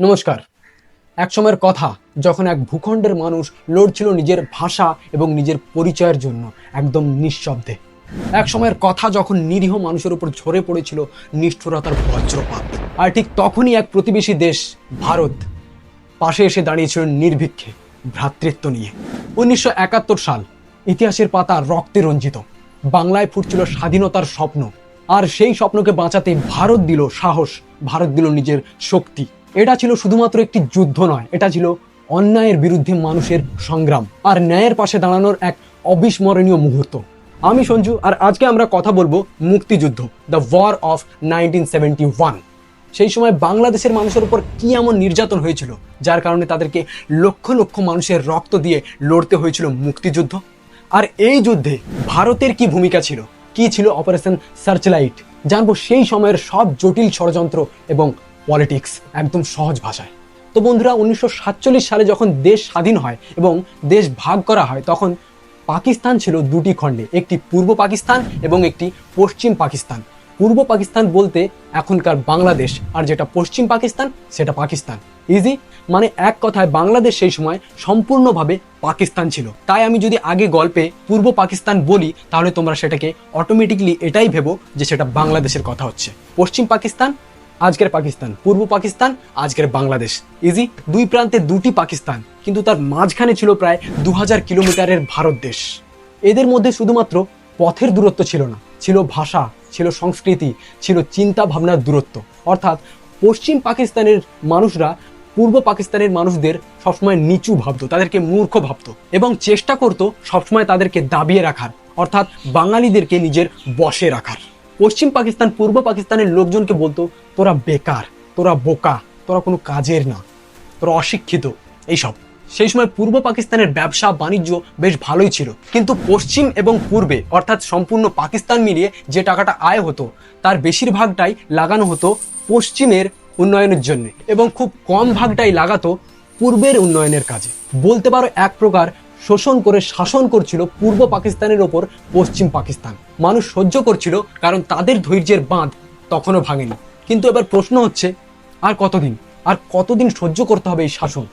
নমস্কার। এক সময়ের কথা, যখন এক ভূখণ্ডের মানুষ লড়ছিল নিজের ভাষা এবং নিজের পরিচয়ের জন্য, একদম নিঃশব্দে। এক সময়ের কথা, যখন নিরীহ মানুষের উপর ঝরে পড়েছিল নিষ্ঠুরতার বজ্রপাত। আর ঠিক তখনই এক প্রতিবেশী দেশ, ভারত, পাশে এসে দাঁড়িয়েছিল নির্ভিক্ষে, ভ্রাতৃত্ব নিয়ে। উনিশশো একাত্তর সাল, ইতিহাসের পাতা রক্তে রঞ্জিত। বাংলায় ফুটছিল স্বাধীনতার স্বপ্ন। আর সেই স্বপ্নকে বাঁচাতে ভারত দিল সাহস, ভারত দিল নিজের শক্তি। এটা ছিল শুধুমাত্র একটি যুদ্ধ নয়, এটা ছিল অন্যায়ের বিরুদ্ধে মানুষের সংগ্রাম আর ন্যায়ের পাশে দাঁড়ানোর এক অবিস্মরণীয় মুহূর্ত। আমি সঞ্জু, আর আজকে আমরা কথা বলব মুক্তিযুদ্ধ the war of nineteen seventy one সেই সময় বাংলাদেশের মানুষের উপর কি এমন নির্যাতন হয়েছিল, যার কারণে তাদেরকে লক্ষ লক্ষ মানুষের রক্ত দিয়ে লড়তে হয়েছিল মুক্তিযুদ্ধ? আর এই যুদ্ধে ভারতের কি ভূমিকা ছিল? কি ছিল অপারেশন সার্চলাইট জানব সেই সময়ের সব জটিল ষড়যন্ত্র এবং পলিটিক্স একদম সহজ ভাষায়। তো বন্ধুরা, উনিশশো সাতচল্লিশ সালে যখন দেশ স্বাধীন হয় এবং দেশ ভাগ করা হয়, তখন পাকিস্তান ছিল দুটি খণ্ডে, একটি পূর্ব পাকিস্তান এবং একটি পশ্চিম পাকিস্তান। পূর্ব পাকিস্তান বলতে এখনকার বাংলাদেশ, আর যেটা পশ্চিম পাকিস্তান, সেটা পাকিস্তান। ইজি মানে এক কথায় বাংলাদেশ সেই সময় সম্পূর্ণভাবে পাকিস্তান ছিল। তাই আমি যদি আগে গল্পে পূর্ব পাকিস্তান বলি, তাহলে তোমরা সেটাকে অটোমেটিকলি এটাই ভেবো যে সেটা বাংলাদেশের কথা হচ্ছে। পশ্চিম পাকিস্তান আজকের পাকিস্তান, পূর্ব পাকিস্তান, আজকের বাংলাদেশ। ইজি দুই প্রান্তে দুটি পাকিস্তান, কিন্তু তার মাঝখানে ছিল প্রায় দু হাজার কিলোমিটারের ভারত দেশ। এদের মধ্যে শুধুমাত্র পথের দূরত্ব ছিল না, ছিল ভাষা, ছিল সংস্কৃতি, ছিল চিন্তা ভাবনার দূরত্ব। অর্থাৎ পশ্চিম পাকিস্তানের মানুষরা পূর্ব পাকিস্তানের মানুষদের সবসময় নিচু ভাবত, তাদেরকে মূর্খ ভাবত এবং চেষ্টা করতো সবসময় তাদেরকে দাবিয়ে রাখার, অর্থাৎ বাঙালিদেরকে নিজের বশে রাখার। পশ্চিম পাকিস্তান, পূর্ব পাকিস্তানের লোকজনকে বলতো, তোরা বেকার, তোরা বোকা, তোরা কোনো কাজের না, তোরা অশিক্ষিত, এইসব। সেই সময় পূর্ব পাকিস্তানের ব্যবসা, বাণিজ্য বেশ ভালোই ছিল। কিন্তু পশ্চিম এবং পূর্বে, অর্থাৎ সম্পূর্ণ পাকিস্তান মিলিয়ে যে টাকাটা আয় হতো, তার বেশিরভাগটাই লাগানো হতো পশ্চিমের উন্নয়নের জন্য এবং খুব কম ভাগটাই লাগাতো পূর্বের উন্নয়নের কাজে। বলতে পারো এক প্রকার শোষণ করে শাসন করছিল পূর্ব পাকিস্তানের ওপর পশ্চিম পাকিস্তান। মানুষ সহ্য করছিল, কারণ তাদের ধৈর্যের বাঁধ তখনও ভাঙেনি। কিন্তু এবার প্রশ্ন হচ্ছে, আর কতদিন? আর কতদিন সহ্য করতে হবে এই শাসন?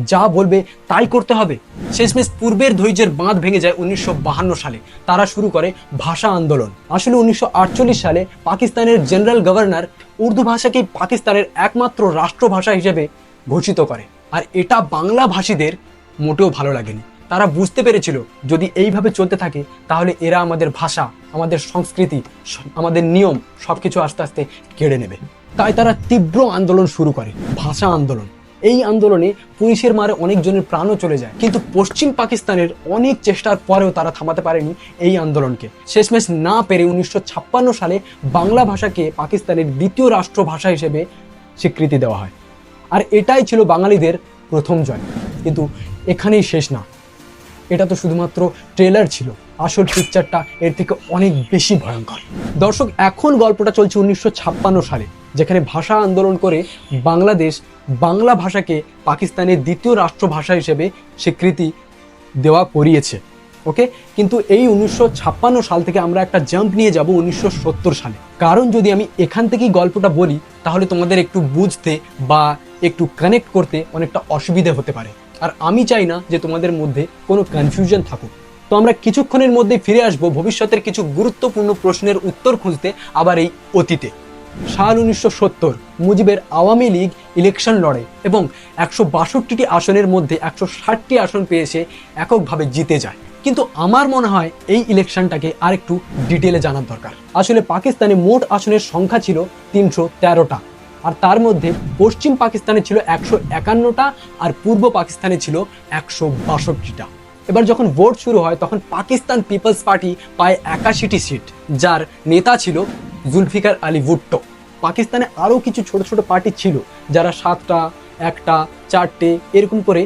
যা বলবে তাই করতে হবে? শেষমেশ পূর্বের ধৈর্যের বাঁধ ভেঙে যায় উনিশশো সালে। তারা শুরু করে ভাষা আন্দোলন। আসলে উনিশশো আটচল্লিশ সালে পাকিস্তানের জেনারেল গভর্নর উর্দু ভাষাকেই পাকিস্তানের একমাত্র রাষ্ট্রভাষা হিসেবে ঘোষিত করে। আর এটা বাংলা ভাষীদের মোটেও ভালো লাগেনি। তারা বুঝতে পেরেছিল যদি এইভাবে চলতে থাকে, তাহলে এরা আমাদের ভাষা, আমাদের সংস্কৃতি আমাদের নিয়ম সবকিছু আস্তে আস্তে কেড়ে নেবে। তাই তারা তীব্র আন্দোলন শুরু করে, ভাষা আন্দোলন। এই আন্দোলনে পুলিশের মারে অনেকজনের প্রাণও চলে যায়। কিন্তু পশ্চিম পাকিস্তানের অনেক চেষ্টার পরেও তারা থামাতে পারেনি এই আন্দোলনকে। শেষমেশ না পেরে উনিশশো ছাপ্পান্ন সালে বাংলা ভাষাকে পাকিস্তানের দ্বিতীয় রাষ্ট্রভাষা হিসেবে স্বীকৃতি দেওয়া হয়। আর এটাই ছিল বাঙালিদের প্রথম জয়। কিন্তু এখানেই শেষ না। এটা তো শুধুমাত্র ট্রেলার ছিল। আসল পিকচারটা এর থেকে অনেক বেশি ভয়ঙ্কর। দর্শক, এখন গল্পটা চলছে উনিশশো ছাপ্পান্ন সালে, যেখানে ভাষা আন্দোলন করে বাংলাদেশ বাংলা ভাষাকে পাকিস্তানের দ্বিতীয় রাষ্ট্রভাষা হিসেবে স্বীকৃতি দেওয়া করিয়েছে। ওকে? কিন্তু এই উনিশশো ছাপ্পান্ন সাল থেকে আমরা একটা জাম্প নিয়ে যাব উনিশশো সত্তর সালে। কারণ যদি আমি এখান থেকেই গল্পটা বলি, তাহলে তোমাদের একটু বুঝতে বা একটু কানেক্ট করতে অনেকটা অসুবিধে হতে পারে। আর আমি চাই না যে তোমাদের মধ্যে কোনো কনফিউশন থাকুক। তো আমরা কিছুক্ষণের মধ্যে ফিরে আসব ভবিষ্যতের কিছু গুরুত্বপূর্ণ প্রশ্নের উত্তর খুঁজতে, আবার এই অতীতে। সাল উনিশশো সত্তর, মুজিবের আওয়ামী লীগ ইলেকশন লড়ে এবং একশো বাষট্টিটি আসনের মধ্যে একশো ষাটটি আসন পেয়েছে এককভাবে জিতে যায়। কিন্তু আমার মনে হয় এই ইলেকশনটাকে আরেকটু ডিটেলে জানার দরকার। আসলে পাকিস্তানে মোট আসনের সংখ্যা ছিল তিনশো তেরোটা। আর তার মধ্যে পশ্চিম পাকিস্তানে ছিল একশো একান্নটা আর পূর্ব পাকিস্তানে ছিল একশো বাষট্টিটা। এবার যখন ভোট শুরু হয়, তখন পাকিস্তান পিপলস পার্টি পায় একাশিটি সিট যার নেতা ছিল জুলফিকার আলী ভুট্টো। পাকিস্তানে আরও কিছু ছোট ছোট পার্টি ছিল, যারা সাতটা, একটা, চারটে, এরকম করে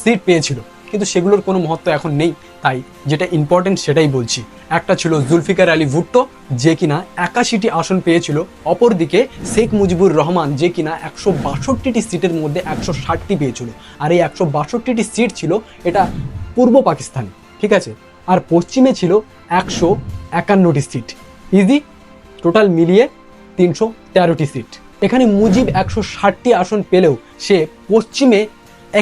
সিট পেয়েছিল। কিন্তু সেগুলোর কোনো মহত্ব এখন নেই। তাই যেটা ইম্পর্টেন্ট সেটাই বলছি। একটা ছিল জুলফিকার আলী ভুট্টো, যে কিনা একাশিটি আসন পেয়েছিল। অপরদিকে শেখ মুজিবুর রহমান, যে কিনা একশো বাষট্টিটি সিটের মধ্যে একশো ষাটটি পেয়েছিল। আর এই একশো বাষট্টিটি সিট ছিল এটা পূর্ব পাকিস্তান, ঠিক আছে? আর পশ্চিমে ছিল একশো একান্নটি সিট। ইজি টোটাল মিলিয়ে তিনশো তেরোটি সিট। এখানে মুজিব একশো ষাটটি আসন পেলেও সে পশ্চিমে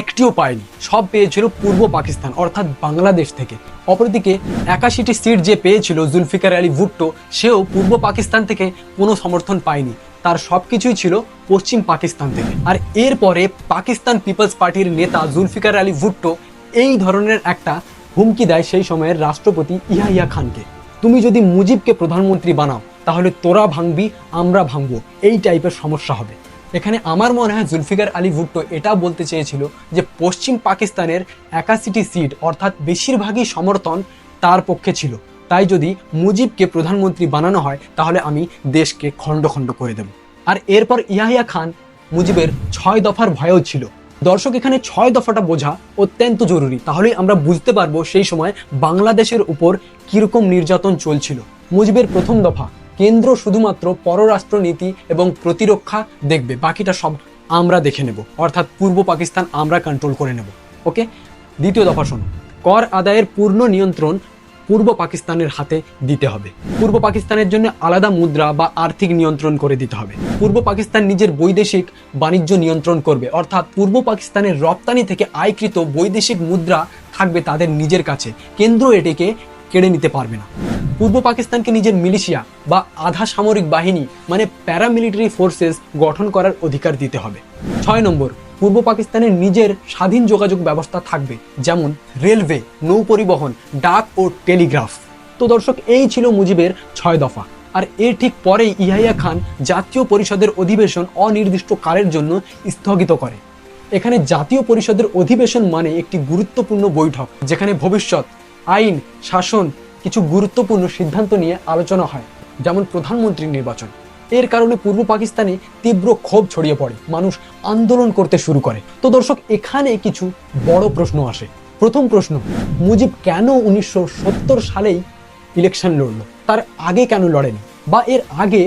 একটিও পায়নি। সব পেয়েছিল পূর্ব পাকিস্তান, অর্থাৎ বাংলাদেশ থেকে। অপরদিকে একাশিটি সিট যে পেয়েছিল জুলফিকার আলী ভুট্টো, সেও পূর্ব পাকিস্তান থেকে কোনো সমর্থন পায়নি। তার সব কিছুই ছিল পশ্চিম পাকিস্তান থেকে। আর এরপরে পাকিস্তান পিপলস পার্টির নেতা জুলফিকার আলী ভুট্টো এই ধরনের একটা হুমকি দেয় সেই সময়ের রাষ্ট্রপতি ইয়াহিয়া খানকে। তুমি যদি মুজিবকে প্রধানমন্ত্রী বানাও, তাহলে তোরা ভাঙবি, আমরা ভাঙবো। এই টাইপের সমস্যা হবে। এখানে আমার মনে হয় জুলফিকার আলী ভুট্টো এটা বলতে চেয়েছিল যে পশ্চিম পাকিস্তানের একাশিটি সিট অর্থাৎ বেশিরভাগই সমর্থন তার পক্ষে ছিল। তাই যদি মুজিবকে প্রধানমন্ত্রী বানানো হয়, তাহলে আমি দেশকে খণ্ড খণ্ড করে দেব। আর এরপর ইয়াহিয়া খান মুজিবের ছয় দফার ভয়ও ছিল। দর্শক, এখানে ছয় দফাটা বোঝা অত্যন্ত জরুরি। তাহলেই আমরা বুঝতে পারব সেই সময় বাংলাদেশের উপর কীরকম নির্যাতন চলছিল। মুজিবের প্রথম দফা কেন্দ্র শুধুমাত্র পররাষ্ট্র নীতি এবং প্রতিরক্ষা দেখবে, বাকিটা সব আমরা দেখে নেব। অর্থাৎ পূর্ব পাকিস্তান আমরা কন্ট্রোল করে নেব। ওকে দ্বিতীয় দফা শোনো। কর আদায়ের পূর্ণ নিয়ন্ত্রণ পূর্ব পাকিস্তানের হাতে দিতে হবে। পূর্ব পাকিস্তানের জন্য আলাদা মুদ্রা বা আর্থিক নিয়ন্ত্রণ করে দিতে হবে। পূর্ব পাকিস্তান নিজের বৈদেশিক বাণিজ্য নিয়ন্ত্রণ করবে। অর্থাৎ পূর্ব পাকিস্তানের রপ্তানি থেকে আয়কৃত বৈদেশিক মুদ্রা থাকবে তাদের নিজের কাছে। কেন্দ্র এটিকে কেড়ে নিতে পারবে না। পূর্ব পাকিস্তানকে নিজের মিলিশিয়া বা আধা সামরিক বাহিনী মানে প্যারামিলিটারি ফোর্সেস গঠন করার অধিকার দিতে হবে। ছয় নম্বর, পূর্ব পাকিস্তানের নিজের স্বাধীন যোগাযোগ ব্যবস্থা থাকবে, যেমন রেলওয়ে, নৌ পরিবহন, ডাক ও টেলিগ্রাফ। তো দর্শক, এই ছিল মুজিবের ছয় দফা। আর এর ঠিক পরেই ইহাইয়া খান জাতীয় পরিষদের অধিবেশন অনির্দিষ্ট কালের জন্য স্থগিত করে। এখানে জাতীয় পরিষদের অধিবেশন মানে একটি গুরুত্বপূর্ণ বৈঠক, যেখানে ভবিষ্যৎ আইন, শাসন কিছু গুরুত্বপূর্ণ সিদ্ধান্ত নিয়ে আলোচনা হয়, যেমন প্রধানমন্ত্রী নির্বাচন। এর কারণে পূর্ব পাকিস্তানে তীব্র ক্ষোভ ছড়িয়ে পড়ে, মানুষ আন্দোলন করতে শুরু করে। তো দর্শক, এখানে কিছু বড় প্রশ্ন আসে। প্রথম প্রশ্ন, মুজিব কেন উনিশশো সত্তর সালেই ইলেকশন লড়ল? তার আগে কেন লড়েনি? বা এর আগে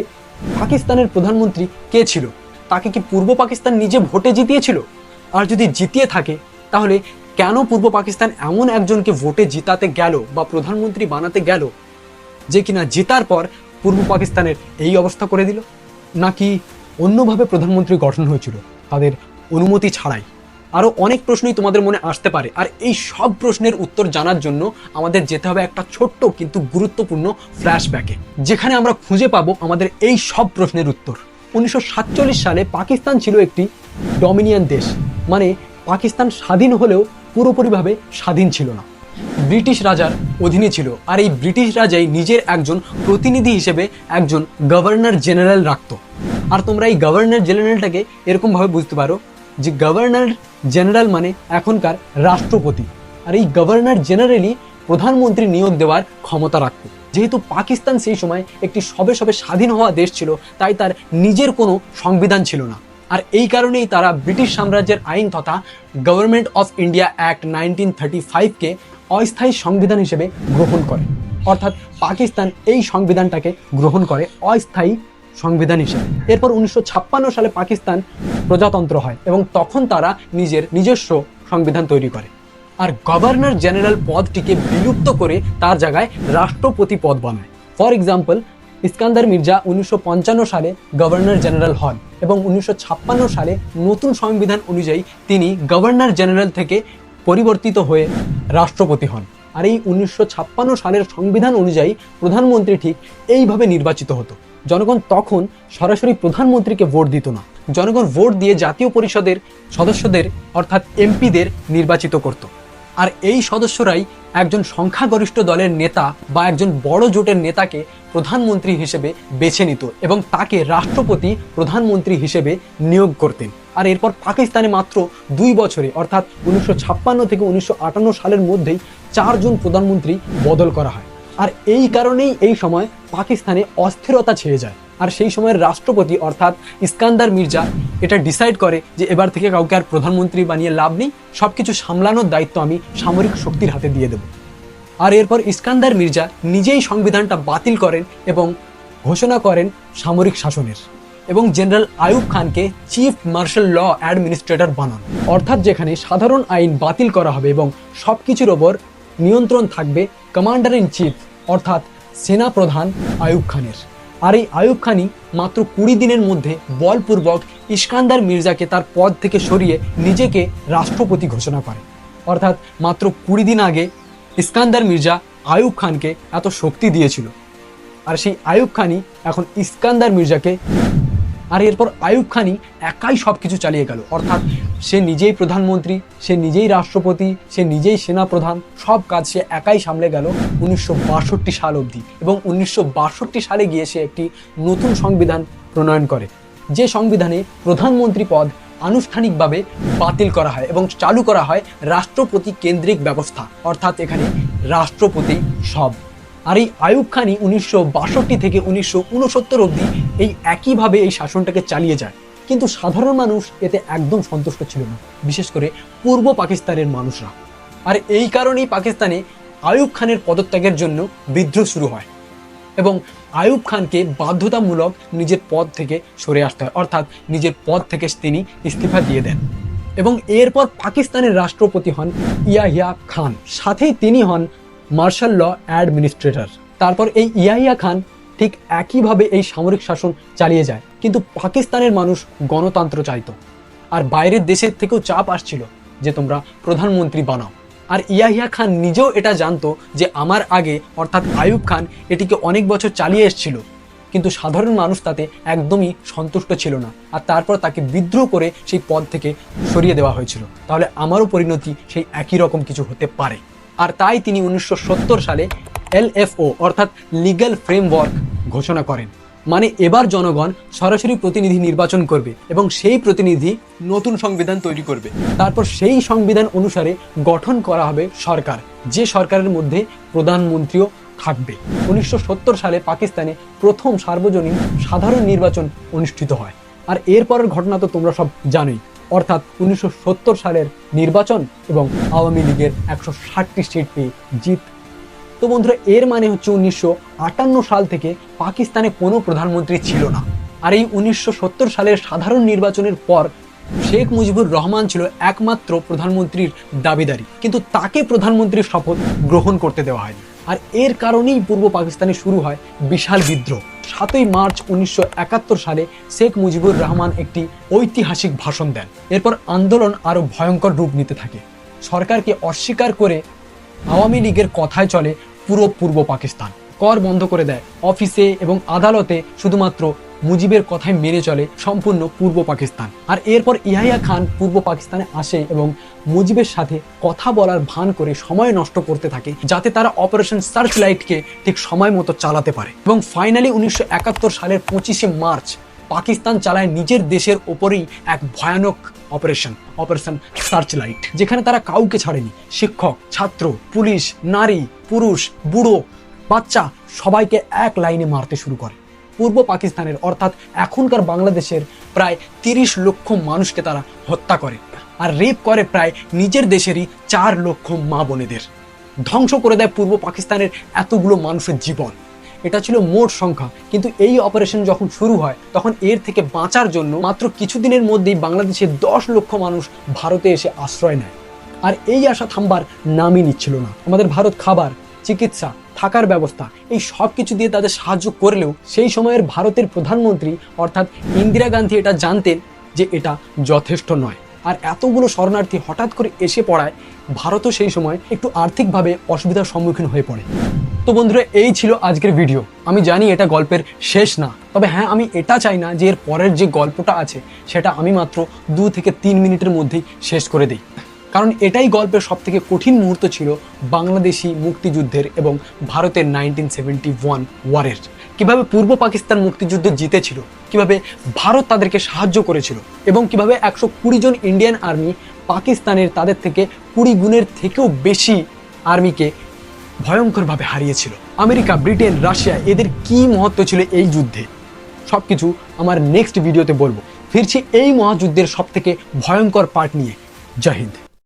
পাকিস্তানের প্রধানমন্ত্রী কে ছিল? তাকে কি পূর্ব পাকিস্তান নিজে ভোটে জিতিয়েছিল? আর যদি জিতিয়ে থাকে, তাহলে কেন পূর্ব পাকিস্তান এমন একজনকে ভোটে জিতাতে গেল বা প্রধানমন্ত্রী বানাতে গেল যে কিনা জেতার পর পূর্ব পাকিস্তানের এই অবস্থা করে দিল? নাকি অন্যভাবে প্রধানমন্ত্রী গঠন হয়েছিল তাদের অনুমতি ছাড়াই? আরও অনেক প্রশ্নই তোমাদের মনে আসতে পারে। আর এই সব প্রশ্নের উত্তর জানার জন্য আমাদের যেতে হবে একটা ছোট্ট কিন্তু গুরুত্বপূর্ণ ফ্ল্যাশব্যাকে যেখানে আমরা খুঁজে পাবো আমাদের এই সব প্রশ্নের উত্তর। উনিশশো সাতচল্লিশ সালে পাকিস্তান ছিল একটি ডমিনিয়ান দেশ মানে পাকিস্তান স্বাধীন হলেও পুরোপুরিভাবে স্বাধীন ছিল না। ব্রিটিশ রাজার অধীনে ছিল। আর এই ব্রিটিশ রাজাই নিজের একজন প্রতিনিধি হিসেবে একজন গভর্নর জেনারেল রাখত। আর তোমরা এই গভর্নর জেনারেলটাকে এরকমভাবে বুঝতে পারো যে গভর্নর জেনারেল মানে এখনকার রাষ্ট্রপতি। আর এই গভর্নর জেনারেলই প্রধানমন্ত্রী নিয়োগ দেওয়ার ক্ষমতা রাখত। যেহেতু পাকিস্তান সেই সময় একটি সবে সবে স্বাধীন হওয়া দেশ ছিল, তাই তার নিজের কোনো সংবিধান ছিল না। আর এই কারণেই তারা ব্রিটিশ সাম্রাজ্যের আইন তথা government of India act nineteen thirty ফাইভকে অস্থায়ী সংবিধান হিসেবে গ্রহণ করে। অর্থাৎ পাকিস্তান এই সংবিধানটাকে গ্রহণ করে অস্থায়ী সংবিধান হিসেবে। এরপর উনিশশো ছাপ্পান্ন সালে পাকিস্তান প্রজাতন্ত্র হয় এবং তখন তারা নিজের নিজস্ব সংবিধান তৈরি করে। আর গভর্নর জেনারেল পদটিকে বিলুপ্ত করে তার জায়গায় রাষ্ট্রপতি পদ বানায়। ফর এক্সাম্পল, ইস্কান্দার মির্জা উনিশশো পঞ্চান্ন সালে গভর্নর জেনারেল হন। এবং উনিশশো ছাপ্পান্ন সালে নতুন সংবিধান অনুযায়ী তিনি গভর্নর জেনারেল থেকে পরিবর্তিত হয়ে রাষ্ট্রপতি হন। আর এই উনিশশো ছাপ্পান্ন সালের সংবিধান অনুযায়ী প্রধানমন্ত্রী ঠিক এইভাবে নির্বাচিত হতো। জনগণ তখন সরাসরি প্রধানমন্ত্রীকে ভোট দিত না। জনগণ ভোট দিয়ে জাতীয় পরিষদের সদস্যদের অর্থাৎ এমপিদের নির্বাচিত করত। আর এই সদস্যরাই একজন সংখ্যাগরিষ্ঠ দলের নেতা বা একজন বড় জোটের নেতাকে প্রধানমন্ত্রী হিসেবে বেছে নিত এবং তাকে রাষ্ট্রপতি প্রধানমন্ত্রী হিসেবে নিয়োগ করতেন। আর এরপর পাকিস্তানে মাত্র দুই বছরে, অর্থাৎ উনিশশো ছাপ্পান্ন থেকে উনিশশো আটান্ন সালের মধ্যেই চারজন প্রধানমন্ত্রী বদল করা হয়। আর এই কারণেই এই সময় পাকিস্তানে অস্থিরতা ছেয়ে যায়। আর সেই সময়ের রাষ্ট্রপতি অর্থাৎ ইস্কান্দার মির্জা এটা ডিসাইড করে যে এবার থেকে কাউকে আর প্রধানমন্ত্রী বানিয়ে লাভ নেই সব কিছু সামলানোর দায়িত্ব আমি সামরিক শক্তির হাতে দিয়ে দেব। আর এরপর ইস্কান্দার মির্জা নিজেই সংবিধানটা বাতিল করেন এবং ঘোষণা করেন সামরিক শাসনের এবং জেনারেল আয়ুব খানকে চিফ মার্শাল ল অ্যাডমিনিস্ট্রেটর বানান। অর্থাৎ যেখানে সাধারণ আইন বাতিল করা হবে এবং সব কিছুর ওপর নিয়ন্ত্রণ থাকবে কমান্ডার ইন চিফ অর্থাৎ সেনা প্রধান আয়ুব খানের। আর এই আয়ুব খানি মাত্র কুড়ি দিনের মধ্যে বলপূর্বক ইস্কান্দার মির্জাকে তার পদ থেকে সরিয়ে নিজেকে রাষ্ট্রপতি ঘোষণা করে। অর্থাৎ মাত্র কুড়ি দিন আগে ইস্কান্দার মির্জা আয়ুব খানকে এত শক্তি দিয়েছিল। আর সেই আয়ুব খানই এখন ইস্কান্দার মির্জাকে আর এরপর আয়ুব খানই একাই সব কিছু চালিয়ে গেল। অর্থাৎ সে নিজেই প্রধানমন্ত্রী, সে নিজেই রাষ্ট্রপতি, সে নিজেই সেনাপ্রধান, সব কাজ সে একাই সামলে গেল উনিশশো বাষট্টি সাল অবধি। এবং উনিশশো বাষট্টি সালে গিয়ে সে একটি নতুন সংবিধান প্রণয়ন করে, যে সংবিধানে প্রধানমন্ত্রী পদ আনুষ্ঠানিকভাবে বাতিল করা হয় এবং চালু করা হয় রাষ্ট্রপতি কেন্দ্রিক ব্যবস্থা, অর্থাৎ এখানে রাষ্ট্রপতি সব। আর এই আয়ুব খানই উনিশশো বাষট্টি থেকে উনিশশো উনসত্তর অবধি এই একইভাবে এই শাসনটাকে চালিয়ে যায়। কিন্তু সাধারণ মানুষ এতে একদম সন্তুষ্ট ছিল না, বিশেষ করে পূর্ব পাকিস্তানের মানুষরা। আর এই কারণেই পাকিস্তানে আয়ুব খানের পদত্যাগের জন্য বিদ্রোহ শুরু হয় এবং আয়ুব খানকে বাধ্যতামূলক নিজের পদ থেকে সরে আসতে হয়, অর্থাৎ নিজের পদ থেকে তিনি ইস্তিফা দিয়ে দেন। এবং এরপর পাকিস্তানের রাষ্ট্রপতি হন ইয়াহিয়া খান, সাথেই তিনি হন মার্শাল ল অ্যাডমিনিস্ট্রেটর। তারপর এই ইয়াহিয়া খান ঠিক একইভাবে এই সামরিক শাসন চালিয়ে যায়। কিন্তু পাকিস্তানের মানুষ গণতন্ত্র চাইতো। আর বাইরের দেশের থেকেও চাপ আসছিল যে তোমরা প্রধানমন্ত্রী বানাও। আর ইয়াহিয়া খান নিজেও এটা জানতো যে আমার আগে, অর্থাৎ আয়ুব খান, এটিকে অনেক বছর চালিয়ে এসেছিল। কিন্তু সাধারণ মানুষ তাতে একদমই সন্তুষ্ট ছিল না। আর তারপর তাকে বিদ্রোহ করে সেই পদ থেকে সরিয়ে দেওয়া হয়েছিল। তাহলে আমারও পরিণতি সেই একই রকম কিছু হতে পারে। আর তাই তিনি উনিশশো সত্তর সালে এলএফও, অর্থাৎ লিগ্যাল ফ্রেমওয়ার্ক ঘোষণা করেন। মানে এবার জনগণ সরাসরি প্রতিনিধি নির্বাচন করবে এবং সেই প্রতিনিধি নতুন সংবিধান তৈরি করবে। তারপর সেই সংবিধান অনুসারে গঠন করা হবে সরকার, যে সরকারের মধ্যে প্রধানমন্ত্রীও থাকবে। উনিশশো সত্তর সালে পাকিস্তানে প্রথম সার্বজনীন সাধারণ নির্বাচন অনুষ্ঠিত হয়। আর এরপরের ঘটনা তো তোমরা সব জানোই। অর্থাৎ উনিশশো সত্তর সালের নির্বাচন এবং আওয়ামী লীগের একশো ষাটটি সিট পেয়ে জিত তো বন্ধুরা, এর মানে হচ্ছে উনিশশো আটান্ন সাল থেকে পাকিস্তানে কোনো প্রধানমন্ত্রী ছিল না। আর এই উনিশশো সালের সাধারণ নির্বাচনের পর শেখ মুজিবুর রহমান ছিল একমাত্র প্রধানমন্ত্রীর দাবিদারি। কিন্তু তাকে প্রধানমন্ত্রীর শপথ গ্রহণ করতে দেওয়া হয়নি। আর এর কারণেই পূর্ব পাকিস্তানে শুরু হয় বিশাল বিদ্রোহ। সাতই মার্চ উনিশশো একাত্তর সালে শেখ মুজিবুর রহমান একটি ঐতিহাসিক ভাষণ দেন। এরপর আন্দোলন আরও ভয়ঙ্কর রূপ নিতে থাকে। সরকারকে অস্বীকার করে আওয়ামী লীগের কথায় চলে পুরো পূর্ব পাকিস্তান। কর বন্ধ করে দেয়। অফিসে এবং আদালতে শুধুমাত্র মুজিবের কথাই মেনে চলে সম্পূর্ণ পূর্ব পাকিস্তান। আর এরপর ইয়াহিয়া খান পূর্ব পাকিস্তানে আসে এবং মুজিবের সাথে কথা বলার ভান করে সময় নষ্ট করতে থাকে, যাতে তারা অপারেশন সার্চ লাইটকে ঠিক সময় মতো চালাতে পারে। এবং ফাইনালি উনিশশো একাত্তর সালের পঁচিশে মার্চ পাকিস্তান চালায় নিজের দেশের ওপরেই এক ভয়ানক অপারেশন অপারেশন সার্চ লাইট যেখানে তারা কাউকে ছাড়েনি। শিক্ষক, ছাত্র, পুলিশ, নারী, পুরুষ, বুড়ো, বাচ্চা, সবাইকে এক লাইনে মারতে শুরু করে। পূর্ব পাকিস্তানের, অর্থাৎ এখনকার বাংলাদেশের প্রায় তিরিশ লক্ষ মানুষকে তারা হত্যা করে আর রেপ করে প্রায় নিজের দেশেরই চার লক্ষ মা বোনেদের। ধ্বংস করে দেয় পূর্ব পাকিস্তানের এতগুলো মানুষের জীবন। এটা ছিল মোট সংখ্যা। কিন্তু এই অপারেশন যখন শুরু হয়, তখন এর থেকে বাঁচার জন্য মাত্র কিছুদিনের মধ্যেই বাংলাদেশের দশ লক্ষ মানুষ ভারতে এসে আশ্রয় নেয়। আর এই আশা থামবার নামই নিচ্ছিল না। আমাদের ভারত খাবার, চিকিৎসা, থাকার ব্যবস্থা, এই সব কিছু দিয়ে তাদের সাহায্য করলেও সেই সময়ের ভারতের প্রধানমন্ত্রী অর্থাৎ ইন্দিরা গান্ধী এটা জানতেন যে এটা যথেষ্ট নয়। আর এতগুলো শরণার্থী হঠাৎ করে এসে পড়ায়, ভারতও সেই সময় একটু আর্থিকভাবে অসুবিধার সম্মুখীন হয়ে পড়ে। তো বন্ধুরা, এই ছিল আজকের ভিডিও। আমি জানি এটা গল্পের শেষ না, তবে হ্যাঁ আমি এটা চাই না যে এর পরের যে গল্পটা আছে, সেটা আমি মাত্র দু থেকে তিন মিনিটের মধ্যেই শেষ করে দিই। কারণ এটাই গল্পের সব থেকে কঠিন মুহূর্ত ছিল বাংলাদেশি মুক্তিযুদ্ধের এবং ভারতের নাইনটিন সেভেন্টি ওয়ান ওয়ারের কীভাবে পূর্ব পাকিস্তান মুক্তিযুদ্ধ জিতেছিল কীভাবে ভারত তাদেরকে সাহায্য করেছিল এবং কীভাবে একশো কুড়ি জন ইন্ডিয়ান আর্মি পাকিস্তানের তাদের থেকে কুড়ি গুণের থেকেও বেশি আর্মিকে ভয়ঙ্করভাবে হারিয়েছিল। আমেরিকা, ব্রিটেন, রাশিয়া এদের কি মহত্ব ছিল এই যুদ্ধে? সব কিছু আমার নেক্সট ভিডিওতে বলব। ফিরছি এই মহাযুদ্ধের সব থেকে ভয়ঙ্কর পার্ট নিয়ে। জয় হিন্দ।